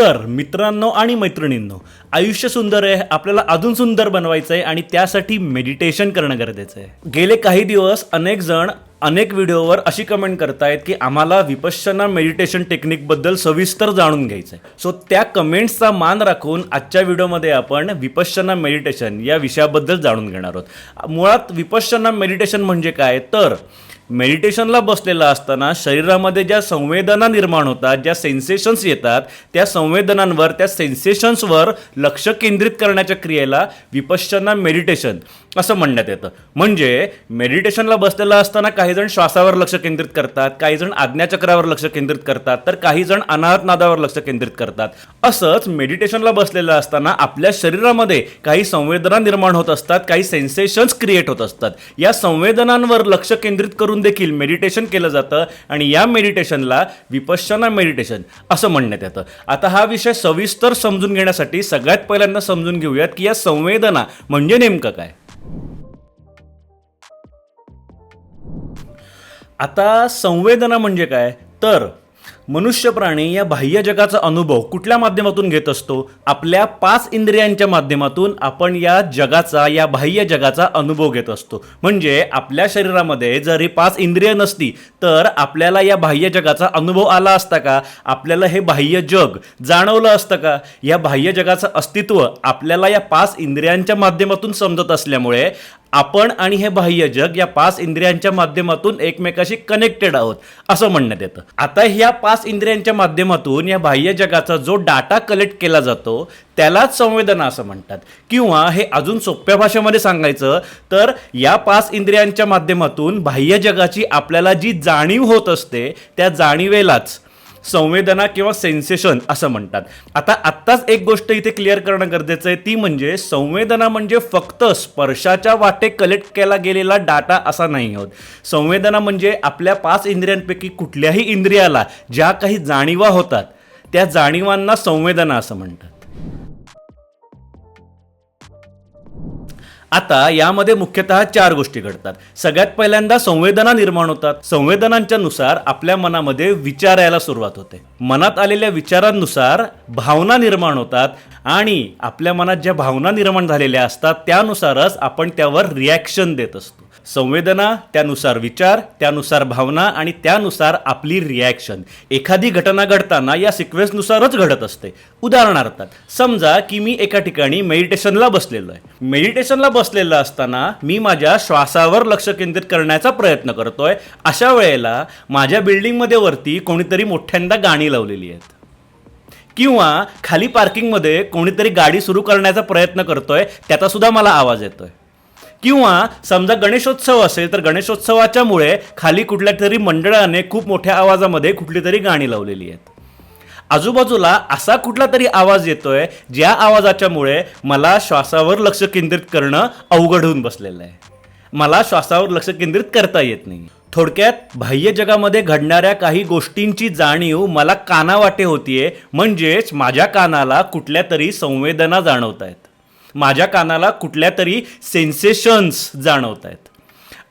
तर मित्रांनो आणि मैत्रिणींनो आयुष्य सुंदर आहे आपल्याला अजून सुंदर बनवायचं आहे आणि त्यासाठी मेडिटेशन करणं गरजेचं आहे. गेले काही दिवस अनेक जण अनेक व्हिडिओवर अशी कमेंट करतायत की आम्हाला विपश्यना मेडिटेशन टेक्निकबद्दल सविस्तर जाणून घ्यायचं आहे सो त्या कमेंट्सचा मान राखून आजच्या व्हिडिओमध्ये आपण विपश्यना मेडिटेशन या विषयाबद्दल जाणून घेणार आहोत. मुळात विपश्यना मेडिटेशन म्हणजे काय? तर मेडिटेशनला बसलेला असताना शरीरामध्ये ज्या संवेदना निर्माण होतात ज्या सेन्सेशन्स येतात त्या संवेदनांवर त्या सेन्सेशन्सवर लक्ष केंद्रित करण्याच्या क्रियेला विपश्चना मेडिटेशन असं म्हणण्यात येतं. म्हणजे मेडिटेशनला बसलेला असताना काही जण श्वासावर लक्ष केंद्रित करतात काही जण आज्ञाचक्रावर लक्ष केंद्रित करतात तर काही जण अनाहत नादावर लक्ष केंद्रित करतात. असंच मेडिटेशनला बसलेलं असताना आपल्या शरीरामध्ये काही संवेदना निर्माण होत असतात काही सेन्सेशन्स क्रिएट होत असतात. या संवेदनांवर लक्ष केंद्रित करून देखील मेडिटेशन केलं जातं आणि या मेडिटेशनला विपश्यना मेडिटेशन असं म्हणण्यात येतं. आता हा विषय सविस्तर समजून घेण्यासाठी सगळ्यात पहिल्यांदा समजून घेऊयात की या संवेदना म्हणजे नेमकं काय? आता संवेदना म्हणजे काय? तर मनुष्य प्राणी या बाह्य जगाचा अनुभव कुठल्या माध्यमातून घेत असतो? आपल्या पाच इंद्रियांच्या माध्यमातून आपण या जगाचा या बाह्य जगाचा अनुभव घेत असतो. म्हणजे आपल्या शरीरामध्ये जरी पाच इंद्रिय नसती तर आपल्याला या बाह्य जगाचा अनुभव आला असता का? आपल्याला हे बाह्य जग जाणवलं असतं का? या बाह्य जगाचं अस्तित्व आपल्याला या पाच इंद्रियांच्या माध्यमातून समजत असल्यामुळे आपण आणि हे बाह्य जग या पाच इंद्रियांच्या माध्यमातून एकमेकाशी कनेक्टेड आहोत असं म्हणण्यात येतं. आता या पाच इंद्रियांच्या माध्यमातून या बाह्य जगाचा जो डाटा कलेक्ट केला जातो त्यालाच संवेदना असं म्हणतात. किंवा हे अजून सोप्या भाषेमध्ये सांगायचं तर या पाच इंद्रियांच्या माध्यमातून बाह्य जगाची आपल्याला जी जाणीव होत असते त्या जाणीवेलाच संवेदना किंवा सेन्सेशन असं म्हणतात. आता आत्ताच एक गोष्ट इथे क्लिअर करणं गरजेचं आहे ती म्हणजे संवेदना म्हणजे फक्त स्पर्शाच्या वाटे कलेक्ट केला गेलेला डाटा असा नाही होत. संवेदना म्हणजे आपल्या पाच इंद्रियांपैकी कुठल्याही इंद्रियाला ज्या काही जाणीवा होतात त्या जाणीवांना संवेदना असं म्हणतात. आता यामध्ये मुख्यतः चार गोष्टी घडतात. सगळ्यात पहिल्यांदा संवेदना निर्माण होतात. संवेदनांच्या नुसार आपल्या मनामध्ये विचार यायला सुरुवात होते. मनात आलेल्या विचारांनुसार भावना निर्माण होतात आणि आपल्या मनात ज्या भावना निर्माण झालेल्या असतात त्यानुसारच आपण त्यावर रिॲक्शन देत असतो. संवेदना त्यानुसार विचार त्यानुसार भावना आणि त्यानुसार आपली रिॲक्शन एखादी घटना घडताना या सिक्वेन्सनुसारच घडत असते. उदाहरणार्थ समजा की मी एका ठिकाणी मेडिटेशनला बसलेलो आहे. मेडिटेशनला बसलेलं असताना मी माझ्या श्वासावर लक्ष केंद्रित करण्याचा प्रयत्न करतोय. अशा वेळेला माझ्या बिल्डिंगमध्ये वरती कोणीतरी मोठ्यांदा गाणी लावलेली आहेत. किंवा खाली पार्किंगमध्ये कोणीतरी गाडी सुरू करण्याचा प्रयत्न करतोय त्याचा सुद्धा मला आवाज येतोय. किंवा समजा गणेशोत्सव असेल तर गणेशोत्सवाच्यामुळे खाली कुठल्या तरी मंडळाने खूप मोठ्या आवाजामध्ये कुठली तरी गाणी लावलेली आहेत. आजूबाजूला असा कुठला तरी आवाज येतोय ज्या आवाजाच्यामुळे मला श्वासावर लक्ष केंद्रित करणं अवघड होऊन बसलेलं आहे. मला श्वासावर लक्ष केंद्रित करता येत नाही. थोडक्यात बाह्य जगामध्ये घडणाऱ्या काही गोष्टींची जाणीव मला कानावाटे होतीये म्हणजेच माझ्या कानाला कुठल्या तरी संवेदना जाणवत आहेत माझ्या कानाला कुठल्या तरी सेन्सेशन्स जाणवत आहेत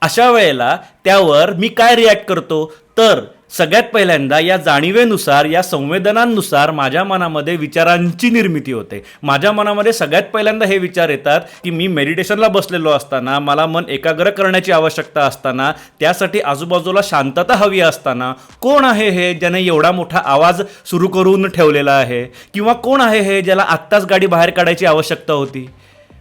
अशा वेळेला त्यावर मी काय रिॲक्ट करतो? तर सगळ्यात पहिल्यांदा या जाणीवेनुसार या संवेदनांनुसार माझ्या मनामध्ये विचारांची निर्मिती होते. माझ्या मनामध्ये सगळ्यात पहिल्यांदा हे विचार येतात की मी मेडिटेशनला बसलेलो असताना मला मन एकाग्र करण्याची आवश्यकता असताना त्यासाठी आजूबाजूला शांतता हवी असताना कोण आहे हे ज्याने एवढा मोठा आवाज सुरू करून ठेवलेला आहे? किंवा कोण आहे हे ज्याला आत्ताच गाडी बाहेर काढायची आवश्यकता होती?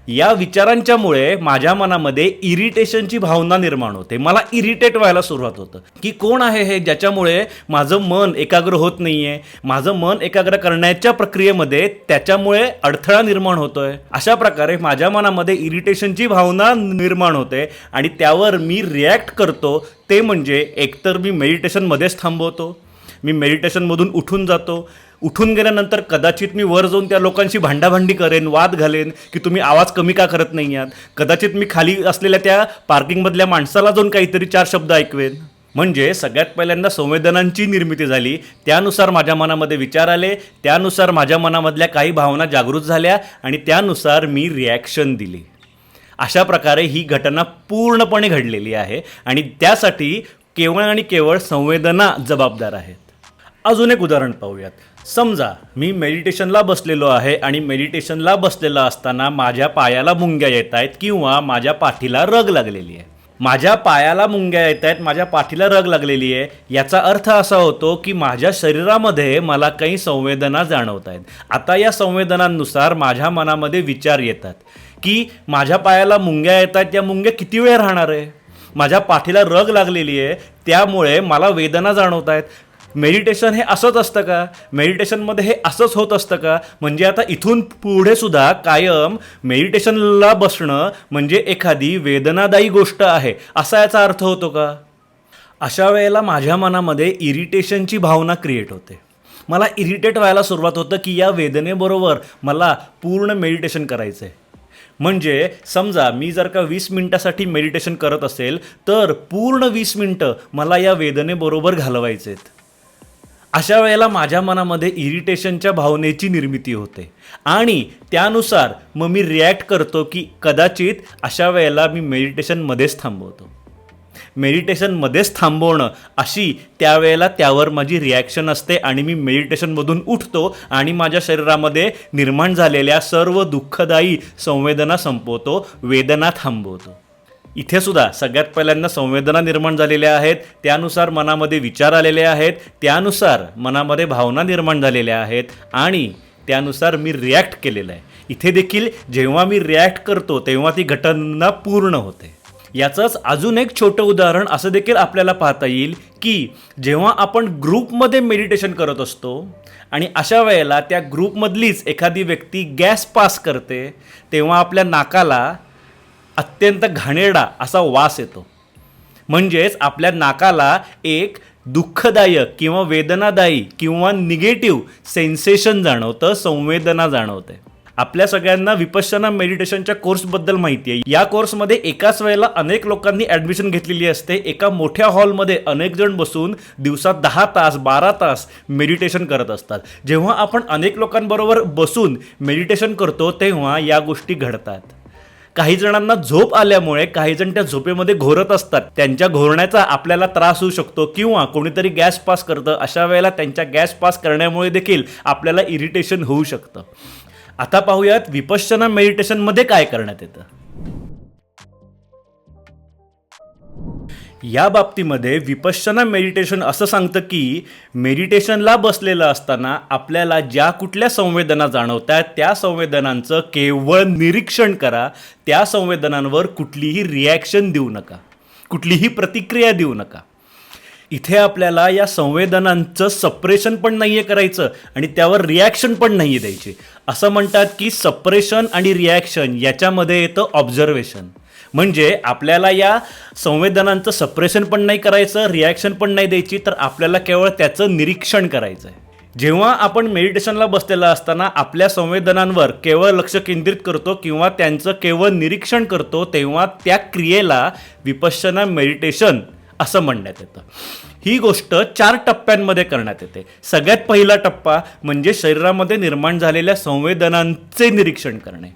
या विचारांच्यामुळे माझ्या मनामध्ये इरिटेशनची भावना निर्माण होते. मला इरिटेट व्हायला सुरुवात होतं. की कोण आहे हे ज्याच्यामुळे माझं मन एकाग्र होत नाही आहे माझं मन एकाग्र करण्याच्या प्रक्रियेमध्ये त्याच्यामुळे अडथळा निर्माण होतोय. अशा प्रकारे माझ्या मनामध्ये इरिटेशनची भावना निर्माण होते आणि त्यावर मी रिॲक्ट करतो. ते म्हणजे एकतर मी मेडिटेशनमध्येच थांबवतो. मी मेडिटेशनमधून उठून जातो. उठून गेल्यानंतर कदाचित मी वर जाऊन त्या लोकांशी भांडाभांडी करेन वाद घालेन की तुम्ही आवाज कमी का करत नाही आहात? कदाचित मी खाली असलेल्या त्या पार्किंगमधल्या माणसाला जाऊन काहीतरी चार शब्द ऐकवेन. म्हणजे सगळ्यात पहिल्यांदा संवेदनांची निर्मिती झाली. त्यानुसार माझ्या मनामध्ये विचार आले त्यानुसार माझ्या मनामधल्या काही भावना जागृत झाल्या आणि त्यानुसार मी रिॲक्शन दिली. अशा प्रकारे ही घटना पूर्णपणे घडलेली आहे आणि त्यासाठी केवळ आणि केवळ संवेदना जबाबदार आहेत. अजून एक उदाहरण पाहूयात. समजा मी मेडिटेशनला बसलेलो आहे आणि मेडिटेशनला बसलेला असताना माझ्या पायाला मुंग्या येत आहेत किंवा माझ्या पाठीला रग लागलेली आहे. माझ्या पायाला मुंग्या येत आहेत माझ्या पाठीला रग लागलेली आहे याचा अर्थ असा होतो की माझ्या शरीरामध्ये मला काही संवेदना जाणवत आहेत. आता या संवेदनांनुसार माझ्या मनामध्ये विचार येतात की माझ्या पायाला मुंग्या येत आहेत त्या मुंग्या किती वेळ राहणार आहे? माझ्या पाठीला रग लागलेली आहे त्यामुळे मला वेदना जाणवत आहेत. मेडिटेशन हे असंच असतं का? मेडिटेशनमध्ये हे असंच होत असतं का? म्हणजे आता इथून पुढे सुद्धा कायम मेडिटेशनला बसणं म्हणजे एखादी वेदनादायी गोष्ट आहे. असा याचा अर्थ होतो का? अशा वेळेला माझ्या मनामध्ये इरिटेशनची भावना क्रिएट होते. मला इरिटेट व्हायला सुरुवात होतं की या वेदनेबरोबर मला पूर्ण मेडिटेशन करायचं आहे म्हणजे समजा मी जर का वीस मिनटासाठी मेडिटेशन करत असेल तर पूर्ण वीस मिनटं मला या वेदनेबरोबर घालवायचे आहेत अशा वेळेला माझ्या मनामध्ये इरिटेशनच्या भावनेची निर्मिती होते. आणि त्यानुसार मग मी रिॲक्ट करतो की कदाचित अशा वेळेला मी मेडिटेशनमध्येच थांबवतो. मेडिटेशनमध्येच थांबवणं अशी त्यावेळेला त्यावर माझी रिॲक्शन असते आणि मी मेडिटेशनमधून उठतो आणि माझ्या शरीरामध्ये निर्माण झालेल्या सर्व दुःखदायी संवेदना संपवतो वेदना थांबवतो. इथे सुद्धा सगळ्यात पहिल्यांदा संवेदना निर्माण झालेल्या आहेत त्यानुसार मनामध्ये विचार आलेले आहेत त्यानुसार मनामध्ये भावना निर्माण झालेल्या आहेत आणि त्यानुसार मी रिॲक्ट केलेलं आहे. इथे देखील जेव्हा मी रिॲक्ट करतो तेव्हा ती घटना पूर्ण होते. याचंच अजून एक छोटं उदाहरण असं देखील आपल्याला पाहता येईल की जेव्हा आपण ग्रुपमध्ये मेडिटेशन करत असतो आणि अशा वेळेला त्या ग्रुपमधलीच एखादी व्यक्ती गॅस पास करते तेव्हा आपल्या नाकाला अत्यंत घाणेरडा असा वास येतो. म्हणजेच आपल्या नाकाला एक दुःखदायक किंवा वेदनादायी किंवा निगेटिव्ह सेन्सेशन जाणवतं संवेदना जाणवते. आपल्या सगळ्यांना विपश्यना मेडिटेशनच्या कोर्सबद्दल माहिती आहे. या कोर्समध्ये एकाच वेळेला अनेक लोकांनी ॲडमिशन घेतलेली असते. एका मोठ्या हॉलमध्ये अनेक जण बसून दिवसात दहा तास बारा तास मेडिटेशन करत असतात. जेव्हा आपण अनेक लोकांबरोबर बसून मेडिटेशन करतो तेव्हा या गोष्टी घडतात. काही जणांना झोप आल्यामुळे काही जण त्या झोपेमध्ये घोरत असतात. त्यांच्या घोरण्याचा आपल्याला त्रास होऊ शकतो किंवा कोणीतरी गॅस पास करतं. अशा वेळेला त्यांच्या गॅस पास करण्यामुळे देखील आपल्याला इरिटेशन होऊ शकतं. आता पाहूयात विपश्चना मेडिटेशनमध्ये काय करण्यात येतं? या बाबतीमध्ये विपश्चना मेडिटेशन असं सांगतं की मेडिटेशनला बसलेलं असताना आपल्याला ज्या कुठल्या संवेदना जाणवतात त्या संवेदनांचं केवळ निरीक्षण करा. त्या संवेदनांवर कुठलीही रिॲक्शन देऊ नका. कुठलीही प्रतिक्रिया देऊ नका. इथे आपल्याला या संवेदनांचं सप्रेशन पण नाही आहे करायचं आणि त्यावर रिॲक्शन पण नाही आहे द्यायची. असं म्हणतात की सप्रेशन आणि रिॲक्शन याच्यामध्ये येतं ऑब्झर्वेशन म्हणजे आपल्याला या संवेदनांचं सप्रेशन पण नाही करायचं रिॲक्शन पण नाही द्यायची तर आपल्याला केवळ त्याचं निरीक्षण करायचं आहे जेव्हा आपण मेडिटेशनला बसलेला असताना आपल्या संवेदनांवर केवळ लक्ष केंद्रित करतो किंवा त्यांचं केवळ निरीक्षण करतो तेव्हा त्या क्रियेला विपश्यना मेडिटेशन असं म्हणण्यात येतं. ही गोष्ट चार टप्प्यांमध्ये करण्यात येते. सगळ्यात पहिला टप्पा म्हणजे शरीरामध्ये निर्माण झालेल्या संवेदनांचे निरीक्षण करणे.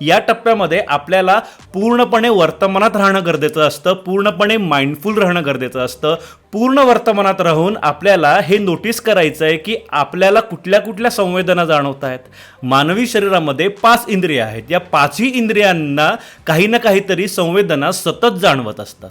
या टप्प्यामध्ये आपल्याला पूर्णपणे वर्तमानात राहणं गरजेचं असतं पूर्णपणे माइंडफुल राहणं गरजेचं असतं. पूर्ण वर्तमानात राहून आपल्याला हे नोटीस करायचं आहे की आपल्याला कुठल्या कुठल्या संवेदना जाणवत आहेत मानवी शरीरामध्ये पाच इंद्रिय आहेत. या पाचही इंद्रियांना काही ना काहीतरी संवेदना सतत जाणवत असतात.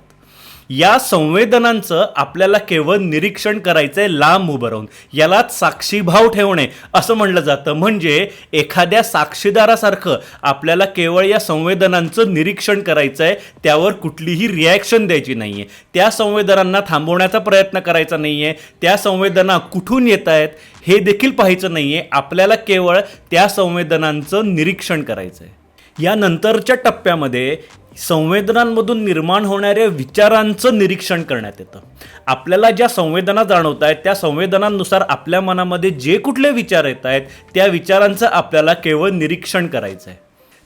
या संवेदनांचं आपल्याला केवळ निरीक्षण करायचं आहे लांब उभं राहून. यालाच साक्षीभाव ठेवणे असं म्हणलं जातं. म्हणजे एखाद्या साक्षीदारासारखं आपल्याला केवळ या संवेदनांचं निरीक्षण करायचं आहे त्यावर कुठलीही रिॲक्शन द्यायची नाही आहे त्या संवेदनांना थांबवण्याचा प्रयत्न करायचा नाही आहे त्या संवेदना कुठून येत आहेत हे देखील पाहायचं नाही आहे आपल्याला केवळ त्या संवेदनांचं निरीक्षण करायचं आहे या नंतरच्या टप्प्यामध्ये संवेदनांमधून निर्माण होणाऱ्या विचारांचं निरीक्षण करण्यात येतं. आपल्याला ज्या संवेदना जाणवत आहेत त्या संवेदनांनुसार आपल्या मनामध्ये जे कुठले विचार येत आहेत त्या विचारांचं आपल्याला केवळ निरीक्षण करायचं आहे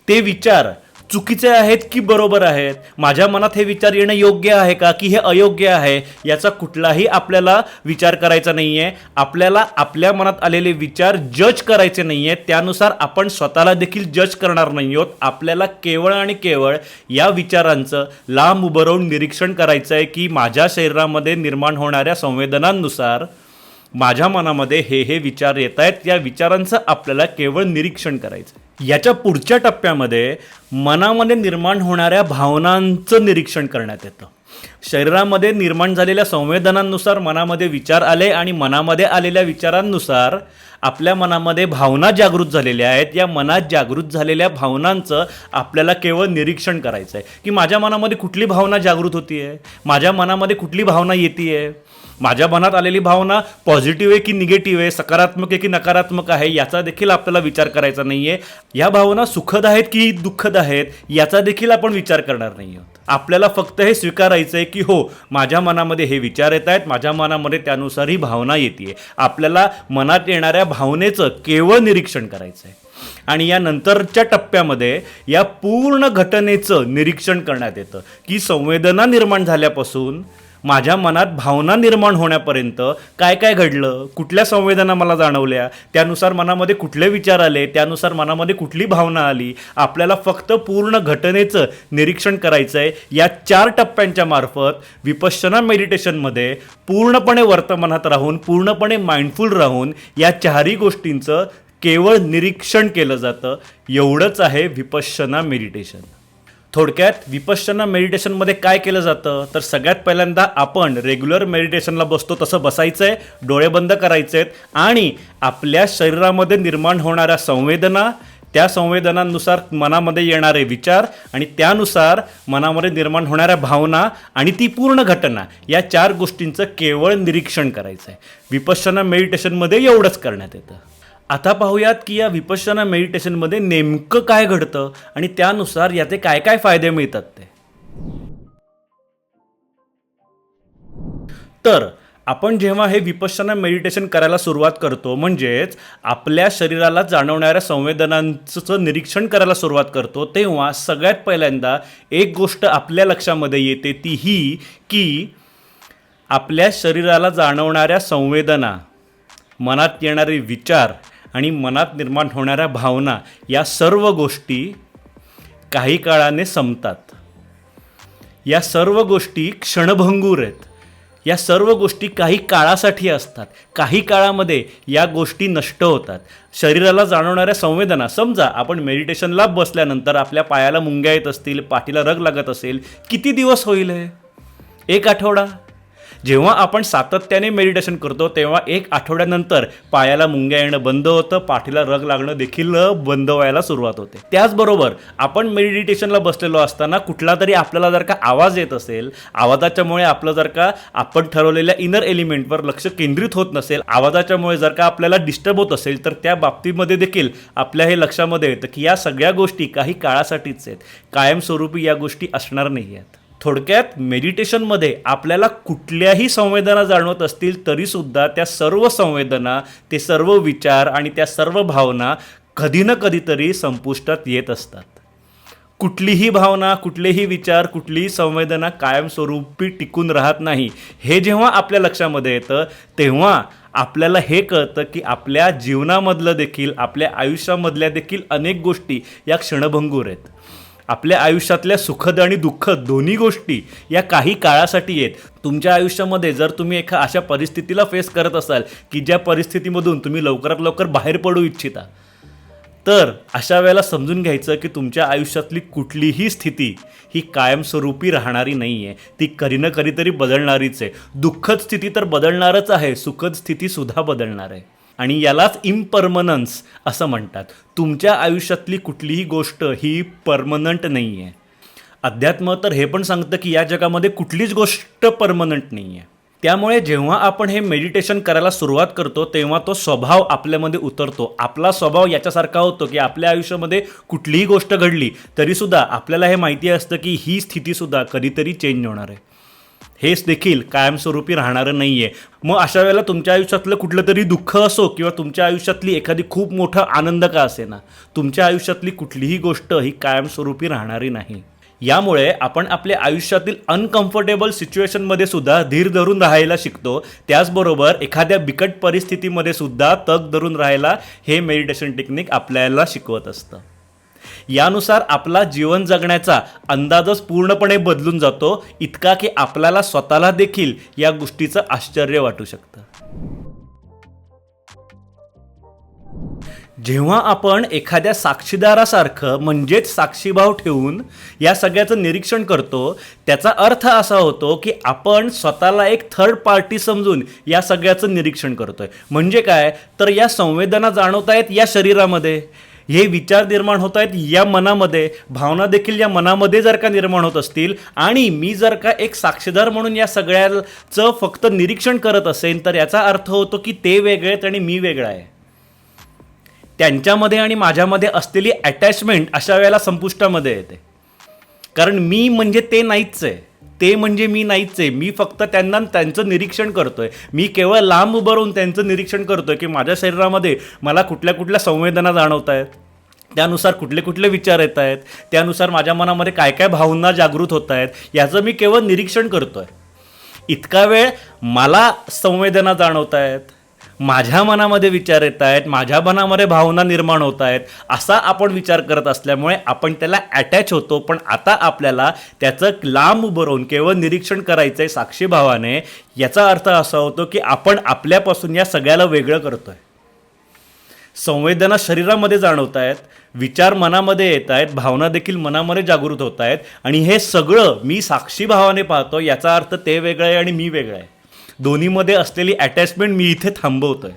ते विचार चुकीचे आहेत की बरोबर आहेत? माझ्या मनात हे विचार येणं योग्य आहे का? की हे अयोग्य आहे? याचा कुठलाही आपल्याला विचार करायचा नाही आहे आपल्याला आपल्या मनात आलेले विचार जज करायचे नाही आहेत त्यानुसार आपण स्वतःला देखील जज करणार नाही आहोत. आपल्याला केवळ आणि केवळ या विचारांचं लांब उभं राहून निरीक्षण करायचं आहे की माझ्या शरीरामध्ये निर्माण होणाऱ्या संवेदनांनुसार माझ्या मनामध्ये हे हे विचार येत आहेत. या विचारांचं आपल्याला केवळ निरीक्षण करायचं. याच्या पुढच्या टप्प्यामध्ये मनामध्ये निर्माण होणाऱ्या भावनांचं निरीक्षण करण्यात येतं. शरीरामध्ये निर्माण झालेल्या संवेदनांनुसार मनामध्ये विचार आले आणि मनामध्ये आलेल्या विचारांनुसार आपल्या मनामध्ये भावना जागृत झालेल्या आहेत. या मनात जागृत झालेल्या भावनांचं आपल्याला केवळ निरीक्षण करायचं आहे की माझ्या मनामध्ये कुठली भावना जागृत होती आहे माझ्या मनामध्ये कुठली भावना येते आहे माझ्या मनात आलेली भावना पॉझिटिव्ह आहे की निगेटिव्ह आहे सकारात्मक आहे की नकारात्मक आहे याचा देखील आपल्याला विचार करायचा नाही आहे या भावना सुखद आहेत की दुःखद आहेत याचा देखील आपण विचार करणार नाही आहोत. आपल्याला फक्त हे स्वीकारायचं आहे की हो माझ्या मनामध्ये हे विचार येत आहेत माझ्या मनामध्ये त्यानुसार ही भावना येते आपल्याला मनात येणाऱ्या भावनेचं केवळ निरीक्षण करायचं आहे आणि या नंतरच्या टप्प्यामध्ये या पूर्ण घटनेचं निरीक्षण करण्यात येतं. की संवेदना निर्माण झाल्यापासून माझ्या मनात भावना निर्माण होण्यापर्यंत काय काय घडलं कुठल्या संवेदना मला जाणवल्या त्यानुसार मनामध्ये कुठले विचार आले त्यानुसार मनामध्ये कुठली भावना आली आपल्याला फक्त पूर्ण घटनेचं निरीक्षण करायचं आहे या चार टप्प्यांच्या मार्फत विपश्चना मेडिटेशनमध्ये पूर्णपणे वर्तमानात राहून पूर्णपणे माइंडफुल राहून या चारही गोष्टींचं केवळ निरीक्षण केलं जातं. एवढंच आहे विपश्चना मेडिटेशन. थोडक्यात विपश्चना मेडिटेशनमध्ये काय केलं जातं? तर सगळ्यात पहिल्यांदा आपण रेग्युलर मेडिटेशनला बसतो तसं बसायचं आहे डोळे बंद करायचे आहेत आणि आपल्या शरीरामध्ये निर्माण होणाऱ्या संवेदना त्या संवेदनांनुसार मनामध्ये येणारे विचार आणि त्यानुसार मनामध्ये निर्माण होणाऱ्या भावना आणि ती पूर्ण घटना या चार गोष्टींचं केवळ निरीक्षण करायचं आहे विपश्चना मेडिटेशनमध्ये एवढंच करण्यात येतं. आता पाहूयात की या विपश्यना मेडिटेशनमध्ये नेमकं काय घडतं आणि त्यानुसार याचे काय काय फायदे मिळतात ते. तर आपण जेव्हा हे विपश्यना मेडिटेशन करायला सुरुवात करतो म्हणजेच आपल्या शरीराला जाणवणाऱ्या संवेदनांचं निरीक्षण करायला सुरुवात करतो तेव्हा सगळ्यात पहिल्यांदा एक गोष्ट आपल्या लक्षामध्ये येते ती ही की आपल्या शरीराला जाणवणाऱ्या संवेदना मनात येणारे विचार आणि मनात निर्माण होणाऱ्या भावना या सर्व गोष्टी काही काळाने संपतात. या सर्व गोष्टी क्षणभंगूर आहेत. या सर्व गोष्टी काही काळासाठी असतात. काही काळामध्ये या गोष्टी नष्ट होतात. शरीराला जाणवणाऱ्या संवेदना समजा आपण मेडिटेशनला बसल्यानंतर आपल्या पायाला मुंग्या येत असतील पाठीला रग लागत असेल किती दिवस होईल हे? एक आठवडा? जेव्हा आपण सातत्याने मेडिटेशन करतो तेव्हा एक आठवड्यानंतर पायाला मुंग्या येणं बंद होतं पाठीला रग लागणं देखील बंद व्हायला सुरुवात होते. त्याचबरोबर आपण मेडिटेशनला बसलेलो असताना कुठला तरी आपल्याला जर का आवाज येत असेल आवाजाच्यामुळे आपलं जर का आपण ठरवलेल्या इनर एलिमेंटवर लक्ष केंद्रित होत नसेल आवाजाच्यामुळे जर का आपल्याला डिस्टर्ब होत असेल तर त्या बाबतीमध्ये देखील आपल्या हे लक्षामध्ये येतं की या सगळ्या गोष्टी काही काळासाठीच आहेत. कायमस्वरूपी या गोष्टी असणार नाही आहेत. थोडक्यात मेडिटेशनमध्ये आपल्याला कुठल्याही संवेदना जाणवत असतील तरीसुद्धा त्या सर्व संवेदना ते सर्व विचार आणि त्या सर्व भावना कधी ना कधीतरी संपुष्टात येत असतात. कुठलीही भावना कुठलेही विचार कुठलीही संवेदना कायमस्वरूपी टिकून राहत नाही. हे जेव्हा आपल्या लक्षामध्ये येतं तेव्हा आपल्याला हे कळतं की आपल्या जीवनामधलं देखील आपल्या आयुष्यामधल्या देखील अनेक गोष्टी या क्षणभंगूर आहेत. आपल्या आयुष्यातल्या सुखद आणि दुःखद दोन्ही गोष्टी या काही काळासाठी आहेत. तुमच्या आयुष्यामध्ये जर तुम्ही एका अशा परिस्थितीला फेस करत असाल की ज्या परिस्थितीमधून तुम्ही लवकरात लवकर बाहेर पडू इच्छिता तर अशा वेळेला समजून घ्यायचं की तुमच्या आयुष्यातली कुठलीही स्थिती ही कायमस्वरूपी राहणारी नाही आहे ती कधी ना कधीतरी बदलणारीच आहे. दुःखद स्थिती तर बदलणारच आहे सुखद स्थितीसुद्धा बदलणार आहे. आणि यालाच इम्परमनन्स असं म्हणतात. तुमच्या आयुष्यातली कुठलीही गोष्ट ही परमनंट नाही आहे अध्यात्म तर हे पण सांगतं की या जगामध्ये कुठलीच गोष्ट परमनंट नाही आहे त्यामुळे जेव्हा आपण हे मेडिटेशन करायला सुरुवात करतो तेव्हा तो स्वभाव आपल्यामध्ये उतरतो. आपला स्वभाव याच्यासारखा होतो की आपल्या आयुष्यामध्ये कुठलीही गोष्ट घडली तरीसुद्धा आपल्याला हे माहिती असतं की ही स्थितीसुद्धा कधीतरी चेंज होणार आहे. हेच देखील कायमस्वरूपी राहणारं नाही आहे मग अशा वेळेला तुमच्या आयुष्यातलं कुठलं तरी दुःख असो किंवा तुमच्या आयुष्यातली एखादी खूप मोठा आनंद का असे ना तुमच्या आयुष्यातली कुठलीही गोष्ट ही कायमस्वरूपी राहणारी नाही. यामुळे आपण आपल्या आयुष्यातील अनकम्फर्टेबल सिच्युएशनमध्ये सुद्धा धीर धरून राहायला शिकतो. त्याचबरोबर एखाद्या बिकट परिस्थितीमध्ये सुद्धा तग धरून राहायला हे मेडिटेशन टेक्निक आपल्याला शिकवत असतं. यानुसार आपला जीवन जगण्याचा अंदाजच पूर्णपणे बदलून जातो. इतका की आपल्याला स्वतःला देखील या गोष्टीचं आश्चर्य वाटू शकतं. जेव्हा आपण एखाद्या साक्षीदारासारखं म्हणजेच साक्षीभाव ठेवून या सगळ्याचं निरीक्षण करतो त्याचा अर्थ असा होतो की आपण स्वतःला एक थर्ड पार्टी समजून या सगळ्याचं निरीक्षण करतोय. म्हणजे काय? तर या संवेदना जाणवतायत या शरीरामध्ये. हे विचार निर्माण होत आहेत. या मनामध्ये भावना देखील या मनामध्ये जर का निर्माण होत असतील आणि मी जर का एक साक्षीदार म्हणून या सगळ्याचं फक्त निरीक्षण करत असेल तर याचा अर्थ होतो की ते वेगळे आहेत आणि मी वेगळा आहे. त्यांच्यामध्ये आणि माझ्यामध्ये असलेली अटॅचमेंट अशा वेळेला संपुष्टामध्ये येते. कारण मी म्हणजे ते नाहीच आहे. ते म्हणजे मी नाहीच आहे मी फक्त त्यांना त्यांचं निरीक्षण करतोय. मी केवळ लांब उभं राहून त्यांचं निरीक्षण करतोय की माझ्या शरीरामध्ये मला कुठल्या कुठल्या संवेदना जाणवत आहेत त्यानुसार कुठले कुठले विचार येत आहेत त्यानुसार माझ्या मनामध्ये काय काय भावना जागृत होत आहेत याचं मी केवळ निरीक्षण करतोय. इतका वेळ मला संवेदना जाणवत आहेत माझ्या मनामध्ये विचार येत आहेत माझ्या मनामध्ये भावना निर्माण होत आहेत असा आपण विचार करत असल्यामुळे आपण त्याला अटॅच होतो. पण आता आपल्याला त्याचं लांब उभं राहून केवळ निरीक्षण करायचं आहे साक्षीभावाने. याचा अर्थ असा होतो की आपण आपल्यापासून या सगळ्याला वेगळं करतोय. संवेदना शरीरामध्ये जाणवत आहेत विचार मनामध्ये येत आहेत भावना देखील मनामध्ये जागृत होत आहेत. आणि हे सगळं मी साक्षीभावाने पाहतो याचा अर्थ ते वेगळं आहे आणि मी वेगळं आहे. दोन्हीमध्ये असलेली अटॅचमेंट मी इथे थांबवतोय.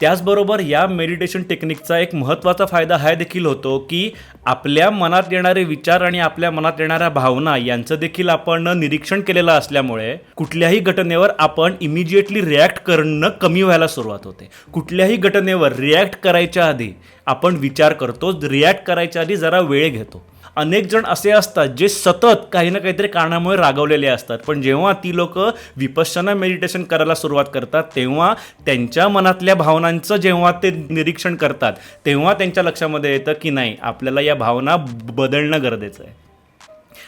त्याचबरोबर या मेडिटेशन टेक्निकचा एक महत्त्वाचा फायदा हा देखील होतो की आपल्या मनात येणारे विचार आणि आपल्या मनात येणाऱ्या भावना यांचं देखील आपण निरीक्षण केलेलं असल्यामुळे कुठल्याही घटनेवर आपण इमिजिएटली रिॲक्ट करणं कमी व्हायला सुरुवात होते. कुठल्याही घटनेवर रिॲक्ट करायच्या आधी आपण विचार करतो रिॲक्ट करायच्या आधी जरा वेळ घेतो. अनेक जण असे असतात जे सतत काही ना काहीतरी कारणामुळे रागवलेले असतात. पण जेव्हा ती लोक विपश्यना मेडिटेशन करायला सुरुवात करतात तेव्हा त्यांच्या मनातल्या भावनांचं जेव्हा ते निरीक्षण करतात तेव्हा त्यांच्या लक्षामध्ये येतं की नाही आपल्याला या भावना बदलणं गरजेचं आहे.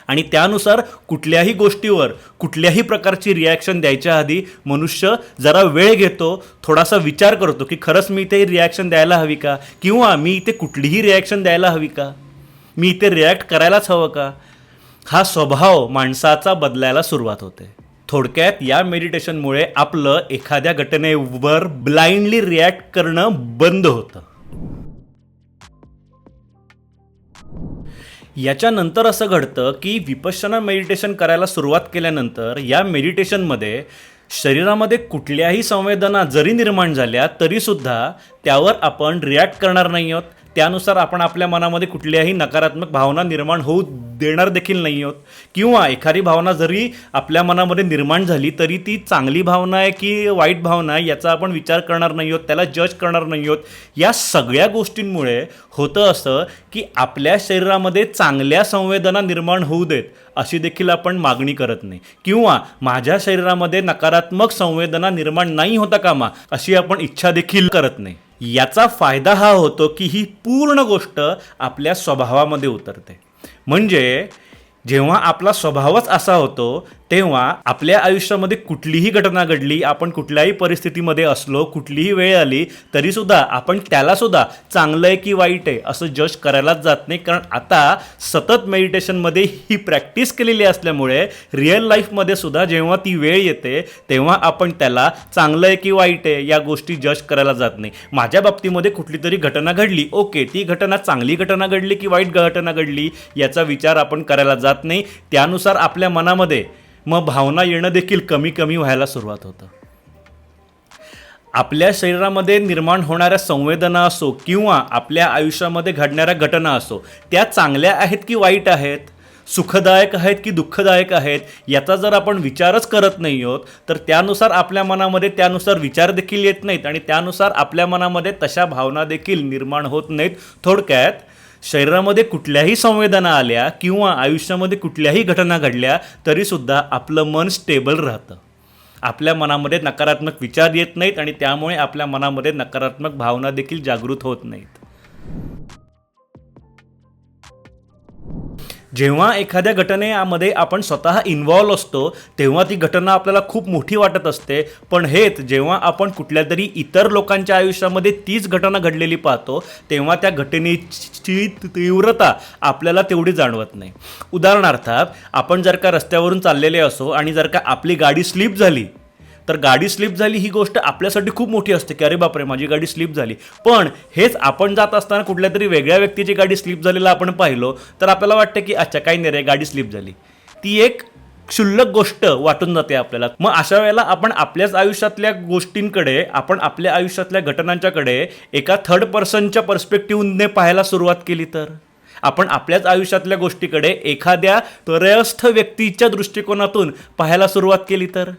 आणि त्यानुसार कुठल्याही गोष्टीवर कुठल्याही प्रकारची रिॲक्शन द्यायच्या आधी मनुष्य जरा वेळ घेतो थोडासा विचार करतो की खरंच मी इथे रिॲक्शन द्यायला हवी का? किंवा मी इथे कुठलीही रिॲक्शन द्यायला हवी का? मी इथे रिॲक्ट करायलाच हवं का? हा स्वभाव माणसाचा बदलायला सुरुवात होते. थोडक्यात या मेडिटेशनमुळे आपलं एखाद्या घटनेवर ब्लाइंडली रिॲक्ट करणं बंद होतं. याच्यानंतर असं घडतं की विपश्यना मेडिटेशन करायला सुरुवात केल्यानंतर या मेडिटेशनमध्ये शरीरामध्ये कुठल्याही संवेदना जरी निर्माण झाल्या तरीसुद्धा त्यावर आपण रिॲक्ट करणार नाही आहोत. त्यानुसार आपण आपल्या मनामध्ये कुठल्याही नकारात्मक भावना निर्माण होऊ देणार देखील नाही आहोत. किंवा एखादी भावना जरी आपल्या मनामध्ये निर्माण झाली तरी ती चांगली भावना आहे की वाईट भावना आहे याचा आपण विचार करणार नाही आहोत त्याला जज करणार नाही आहोत. या सगळ्या गोष्टींमुळे होतं असं की आपल्या शरीरामध्ये चांगल्या संवेदना निर्माण होऊ देत अशी देखील आपण मागणी करत नाही. किंवा माझ्या शरीरामध्ये नकारात्मक संवेदना निर्माण नाही होता कामा अशी आपण इच्छा देखील करत नाही. याचा फायदा हा होतो की ही पूर्ण गोष्ट आपल्या स्वभावामध्ये उतरते. म्हणजे जेव्हा आपला स्वभावच असा होतो तेव्हा आपल्या आयुष्यामध्ये कुठलीही घटना घडली आपण कुठल्याही परिस्थितीमध्ये असलो कुठलीही वेळ आली तरीसुद्धा आपण त्यालासुद्धा चांगलं आहे की वाईट आहे असं जज करायलाच जात नाही. कारण आता सतत मेडिटेशनमध्ये ही प्रॅक्टिस केलेली असल्यामुळे रिअल लाईफमध्ये सुद्धा जेव्हा ती वेळ येते तेव्हा आपण त्याला चांगलं आहे की वाईट आहे या गोष्टी जज करायला जात नाही. माझ्या बाबतीमध्ये कुठली तरी घटना घडली ओके ती घटना चांगली घटना घडली की वाईट घटना घडली याचा विचार आपण करायला जात नाही. त्यानुसार आपल्या मनामध्ये मग भावना येणं देखील कमी कमी व्हायला सुरुवात होतं. आपल्या शरीरामध्ये निर्माण होणाऱ्या संवेदना असो किंवा आपल्या आयुष्यामध्ये घडणाऱ्या घटना असो त्या चांगल्या आहेत की वाईट आहेत सुखदायक आहेत की दुःखदायक आहेत याचा जर आपण विचारच करत नाही आहोत तर त्यानुसार आपल्या मनामध्ये त्यानुसार विचार देखील येत नाहीत आणि त्यानुसार आपल्या मनामध्ये तशा भावना देखील निर्माण होत नाहीत थोडक्यात. शरीरामध्ये कुठल्याही संवेदना आल्या किंवा आयुष्यामध्ये कुठल्याही घटना घडल्या तरीसुद्धा आपलं मन स्टेबल राहतं. आपल्या मनामध्ये नकारात्मक विचार येत नाहीत आणि त्यामुळे आपल्या मनामध्ये नकारात्मक भावना देखील जागृत होत नाहीत. जेव्हा एखाद्या घटनेमध्ये आपण स्वतः इन्व्हॉल्व असतो तेव्हा ती घटना आपल्याला खूप मोठी वाटत असते. पण हेच जेव्हा आपण कुठल्या तरी इतर लोकांच्या आयुष्यामध्ये तीच घटना घडलेली पाहतो तेव्हा त्या घटनेची तीव्रता आपल्याला तेवढी जाणवत नाही. उदाहरणार्थ आपण जर का रस्त्यावरून चाललेले असो आणि जर का आपली गाडी स्लिप झाली तर गाडी स्लिप झाली ही गोष्ट आपल्यासाठी खूप मोठी असते की अरे बापरे माझी गाडी स्लिप झाली. पण हेच आपण जात असताना कुठल्या तरी वेगळ्या व्यक्तीची गाडी स्लिप झालेलं आपण पाहिलो तर आपल्याला वाटतं की अच्छा काही नाही रे गाडी स्लिप झाली. ती एक क्षुल्लक गोष्ट वाटून जाते आपल्याला. मग अशा वेळेला आपण आपल्याच आयुष्यातल्या गोष्टींकडे आपण आपल्या आयुष्यातल्या घटनांच्याकडे एका थर्ड पर्सनच्या पर्स्पेक्टिव्हने पाहायला सुरुवात केली तर? आपण आपल्याच आयुष्यातल्या गोष्टीकडे एखाद्या त्रयस्थ व्यक्तीच्या दृष्टिकोनातून पाहायला सुरुवात केली तर?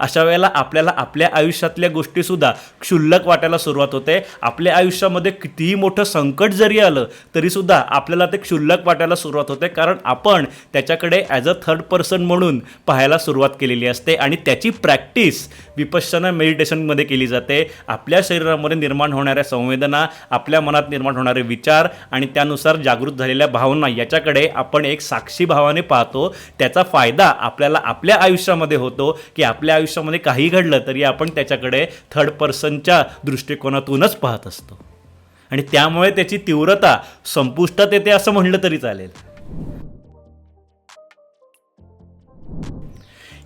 अशा वेळेला आपल्याला आपल्या आयुष्यातल्या गोष्टीसुद्धा क्षुल्लक वाटायला सुरुवात होते. आपल्या आयुष्यामध्ये कितीही मोठं संकट जरी आलं तरीसुद्धा आपल्याला ते क्षुल्लक वाटायला सुरुवात होते. कारण आपण त्याच्याकडे ॲज अ थर्ड पर्सन म्हणून पाहायला सुरुवात केलेली असते आणि त्याची प्रॅक्टिस विपश्चना मेडिटेशनमध्ये केली जाते. आपल्या शरीरामध्ये निर्माण होणाऱ्या संवेदना आपल्या मनात निर्माण होणारे विचार आणि त्यानुसार जागृत झालेल्या भावना याच्याकडे आपण एक साक्षी भावाने पाहतो. त्याचा फायदा आपल्याला आपल्या आयुष्यामध्ये होतो की आपल्या आयुष्यामध्ये काही घडलं तरी आपण त्याच्याकडे थर्ड पर्सनच्या दृष्टिकोनातूनच पाहत असतो. आणि त्यामुळे त्याची तीव्रता संपुष्टात येते असं म्हणलं तरी चालेल.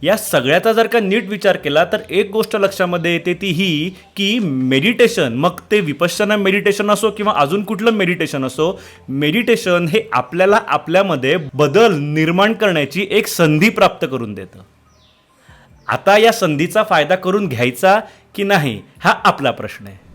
या सगळ्याचा जर का नीट विचार केला तर एक गोष्ट लक्षामध्ये येते ती ही की मेडिटेशन मग ते विपश्यना मेडिटेशन असो किंवा अजून कुठलं मेडिटेशन असो मेडिटेशन हे आपल्याला आपल्यामध्ये बदल निर्माण करण्याची एक संधी प्राप्त करून देतं. आता या संधीचा फायदा करून घ्यायचा की नाही हा आपला प्रश्न आहे.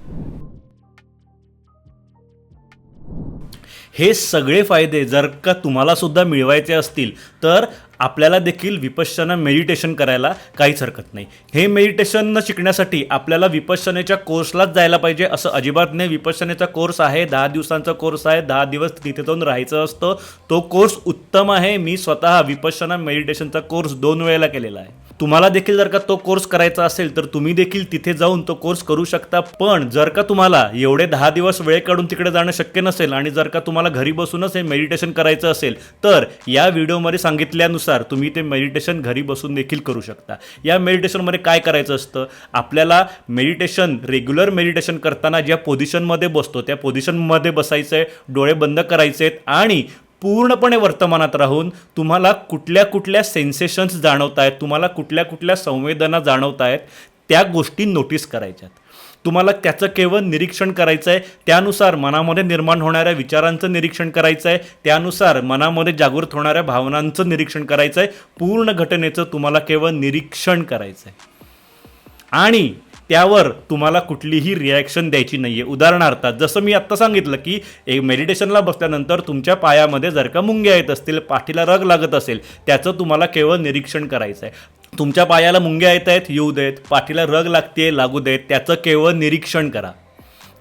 हे सगळे फायदे जर का तुम्हाला सुद्धा मिळवायचे असतील तर आपल्याला देखील विपश्यना मेडिटेशन करायला काहीच हरकत नाही. हे मेडिटेशन शिकण्यासाठी आपल्याला विपश्यनेच्या कोर्सलाच जायला पाहिजे असं अजिबात नाही. विपश्यनेचा कोर्स आहे दहा दिवसांचा कोर्स आहे दहा दिवस तिथे जाऊन राहायचं असतं. तो कोर्स उत्तम आहे. मी स्वतः विपश्यना मेडिटेशनचा कोर्स दोन वेळेला केलेला आहे. तुम्हाला देखील जर का तो कोर्स करायचा असेल तर तुम्ही देखील तिथे जाऊन तो कोर्स करू शकता. पण जर का तुम्हाला एवढे दहा दिवस वेळ काढून तिकडे जाणं शक्य नसेल आणि जर का तुम्हाला घरी बसूनच हे मेडिटेशन करायचं असेल तर या व्हिडिओमध्ये सांगितल्यानुसार तुम्ही ते मेडिटेशन घरी बसून देखील करू शकता. या मेडिटेशनमध्ये काय करायचं असतं? आपल्याला मेडिटेशन रेग्युलर मेडिटेशन करताना ज्या पोझिशनमध्ये बसतो त्या पोझिशनमध्ये बसायचं आहे डोळे बंद करायचे आहेत आणि पूर्णपणे वर्तमानात राहून तुम्हाला कुठल्या कुठल्या सेन्सेशन्स जाणवत आहेत तुम्हाला कुठल्या कुठल्या संवेदना जाणवत आहेत त्या गोष्टी नोटीस करायच्यात. तुम्हाला त्याचं केवळ निरीक्षण करायचं आहे त्यानुसार मनामध्ये निर्माण होणाऱ्या विचारांचं निरीक्षण करायचं आहे त्यानुसार मनामध्ये जागृत होणाऱ्या भावनांचं निरीक्षण करायचं आहे पूर्ण घटनेचं तुम्हाला केवळ निरीक्षण करायचं आहे आणि त्यावर तुम्हाला कुठलीही रिॲक्शन द्यायची नाही आहे उदाहरणार्थ जसं मी आत्ता सांगितलं की एक मेडिटेशनला बसल्यानंतर तुमच्या पायामध्ये जर का मुंग्या येत असतील पाठीला रग लागत असेल त्याचं तुम्हाला केवळ निरीक्षण करायचं आहे तुमच्या पायाला मुंग्या येत आहेत येऊ देत. पाठीला रग लागते लागू देत. त्याचं केवळ निरीक्षण करा.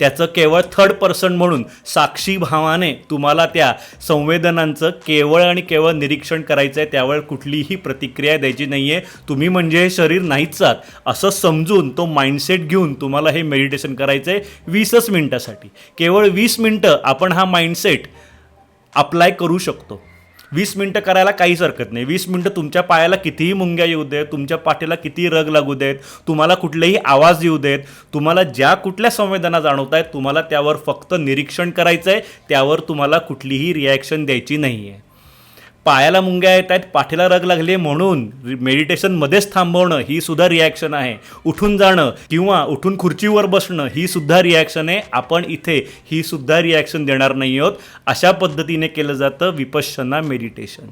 त्याचं केवळ थर्ड पर्सन म्हणून साक्षी भावाने तुम्हाला त्या संवेदनांचं केवळ आणि केवळ निरीक्षण करायचं आहे त्यावर कुठलीही प्रतिक्रिया द्यायची नाही आहे तुम्ही म्हणजे हे शरीर नाहीच आहात. असं समजून तो माइंडसेट घेऊन तुम्हाला हे मेडिटेशन करायचं आहे वीसच मिनटासाठी. केवळ वीस मिनटं आपण हा माइंडसेट अप्लाय करू शकतो. वीस मिनटं करायला काहीच हरकत नाही. वीस मिनटं तुमच्या पायाला कितीही मुंग्या येऊ देत तुमच्या पाठीला कितीही रग लागू देत तुम्हाला कुठलेही आवाज येऊ देत तुम्हाला ज्या कुठल्या संवेदना जाणवत आहेत तुम्हाला त्यावर फक्त निरीक्षण करायचं आहे त्यावर तुम्हाला कुठलीही रिॲक्शन द्यायची नाही आहे पायाला मुंग्या येत आहेत पाठीला रग लागली म्हणून मेडिटेशनमध्येच थांबवणं ही सुद्धा रिॲक्शन आहे. उठून जाणं किंवा उठून खुर्चीवर बसणं ही सुद्धा रिॲक्शन आहे. आपण इथे ही सुद्धा रिॲक्शन देणार नाही आहोत. अशा पद्धतीने केलं जातं विपश्यना मेडिटेशन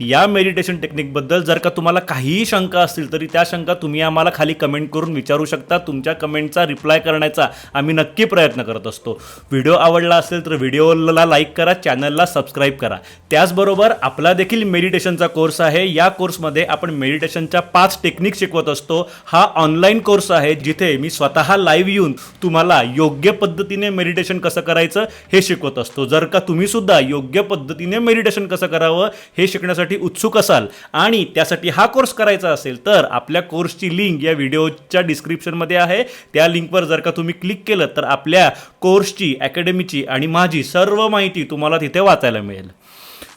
या मेडिटेशन टेक्निकबद्दल जर का तुम्हाला काहीही शंका असतील तरी त्या शंका तुम्ही आम्हाला खाली कमेंट करून विचारू शकता. तुमच्या कमेंटचा रिप्लाय करण्याचा आम्ही नक्की प्रयत्न करत असतो. व्हिडिओ आवडला असेल तर व्हिडिओला लाईक करा चॅनलला सबस्क्राईब करा. त्याचबरोबर आपला देखील मेडिटेशनचा कोर्स आहे. या कोर्समध्ये आपण मेडिटेशनच्या पाच टेक्निक शिकवत असतो. हा ऑनलाईन कोर्स आहे जिथे मी स्वतः लाईव्ह येऊन तुम्हाला योग्य पद्धतीने मेडिटेशन कसं करायचं हे शिकवत असतो. जर का तुम्ही सुद्धा योग्य पद्धतीने मेडिटेशन कसं करावं हे शिकण्यासाठी उत्सुक असाल आणि त्यासाठी हा कोर्स करायचा असेल तर आपल्या कोर्सची लिंक या व्हिडिओच्या डिस्क्रिप्शनमध्ये आहे. त्या लिंकवर जर का तुम्ही क्लिक केलं तर आपल्या कोर्सची अकॅडमीची आणि माझी सर्व माहिती तुम्हाला तिथे वाचायला मिळेल.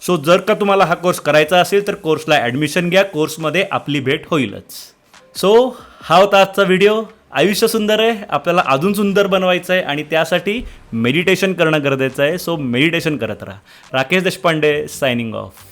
सो जर का तुम्हाला हा कोर्स करायचा असेल तर कोर्सला ॲडमिशन घ्या. कोर्समध्ये आपली भेट होईलच. सो हा होता आजचा व्हिडिओ आयुष्य सुंदर आहे. आपल्याला अजून सुंदर बनवायचं आहे आणि त्यासाठी मेडिटेशन करणं गरजेचं आहे. सो मेडिटेशन करत राहा. Rakesh Deshpande signing off